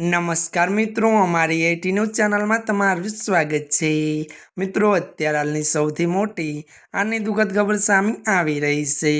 નમસ્કાર મિત્રો, અમારી એટી ન્યૂઝ ચેનલમાં તમારું સ્વાગત છે. મિત્રો, અત્યારે હાલની સૌથી મોટી અને દુઃખદ ખબર સામે આવી રહી છે.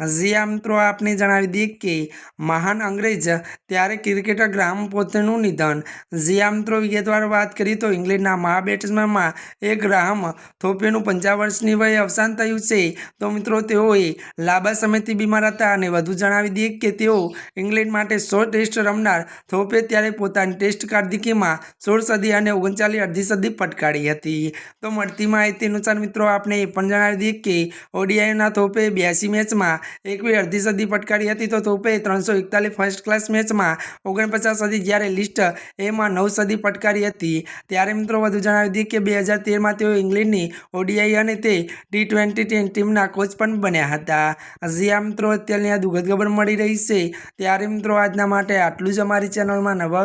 હજી આ મિત્રો, આપને જણાવી દઈએ કે મહાન અંગ્રેજ ત્યારે ક્રિકેટર ગ્રામ પોતેનું નિધન. જી આ મિત્રો, વિગતવાર વાત કરીએ તો ઇંગ્લેન્ડના મહા બેટ્સમેનમાં એ ગ્રાહમ થોપેનું પંચાવન વર્ષની વયે અવસાન થયું છે. તો મિત્રો, તેઓએ લાંબા સમયથી બીમાર હતા અને વધુ જણાવી દઈએ કે તેઓ ઇંગ્લેન્ડ માટે સો ટેસ્ટ રમનાર થોપે ત્યારે પોતાની ટેસ્ટ કાર્દિકીમાં સોળ સદી અને ઓગણચાલીસ અડધી સદી પટકારી હતી. તો મળતી માહિતી અનુસાર મિત્રો, આપણે એ પણ જણાવી દઈએ કે ઓડીઆઈના થોપે બ્યાસી મેચમાં એકવી અડધી સદી પટકારી હતી. તો થોપે ત્રણસો એકતાલીસ ફર્સ્ટ ક્લાસ મેચમાં ઓગણપચાસ સદી જ્યારે લિસ્ટ એમાં નવ સદી પટકારી હતી. ત્યારે મિત્રો, વધુ જણાવી દઈએ કે બે હજાર તેરમાં તેઓ ઇંગ્લેન્ડની ઓડીઆઈ અને તે ટી ટ્વેન્ટી ટીમના કોચ પણ બન્યા હતા. આ મિત્રો, અત્યારની આ દુઃખદ ખબર મળી રહી છે. ત્યારે મિત્રો, આજના માટે આટલું જ અમારી ચેનલમાં નવા